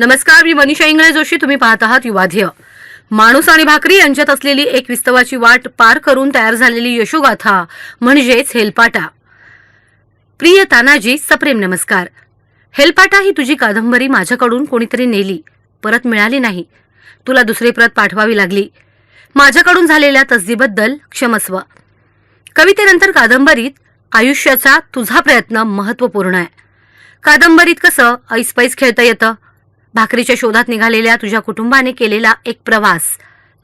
नमस्कार मी मनीषा इंगळे जोशी. तुम्ही पाहत आहात युवाध्य माणूस आणि भाकरी यांच्यात असलेली एक विस्तवाची वाट पार करून तयार झालेली यशोगाथा म्हणजेच हेलपाटा. प्रिय तानाजी सप्रेम नमस्कार. हेलपाटा ही तुझी कादंबरी माझ्याकडून कोणीतरी नेली. परत मिळाली नाही. तुला दुसरी प्रत पाठवावी लागली. माझ्याकडून झालेल्या तसदीबद्दल क्षमस्व. कवितेनंतर कादंबरीत आयुष्याचा तुझा प्रयत्न महत्त्वपूर्ण आहे. कादंबरीत कसं ऐसपैस खेळता येतं? भाकरीच्या शोधात निघालेल्या तुझ्या कुटुंबाने केलेला एक प्रवास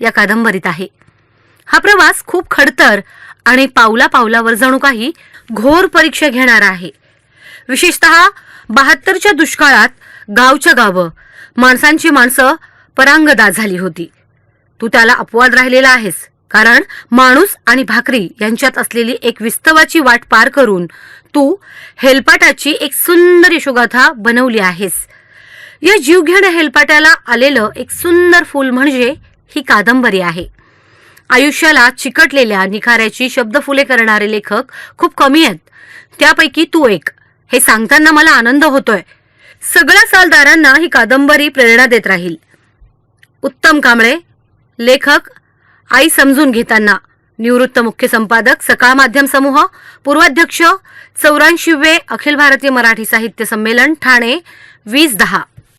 या कादंबरीत आहे. हा प्रवास खूप खडतर आणि पावला पावलावर जणू काही घोर परीक्षा घेणारा आहे. विशेषतः बहात्तरच्या दुष्काळात गावच्या गावं माणसांची माणसं परांगदा झाली होती. तू त्याला अपवाद राहिलेला आहेस कारण माणूस आणि भाकरी यांच्यात असलेली एक विस्तवाची वाट पार करून तू हेलपाटाची एक सुंदर यशोगाथा बनवली आहेस. या जीवघेण्या हेलपाट्याला आलेलं एक सुंदर फूल म्हणजे ही कादंबरी आहे. आयुष्याला चिकटलेल्या निखाऱ्याची शब्दफुले करणारे लेखक खूप कमी आहेत. त्यापैकी तू एक. हे सांगताना मला आनंद होतोय. सगळ्या सालदारांना ही कादंबरी प्रेरणा देत राहील. उत्तम कांबळे लेखक आई समजून घेताना. निवृत्त मुख्य संपादक सकाळ माध्यम समूह पूर्वाध्यक्ष चौऱ्याऐंशीवे अखिल भारतीय मराठी साहित्य संमेलन ठाणे वीस दहा.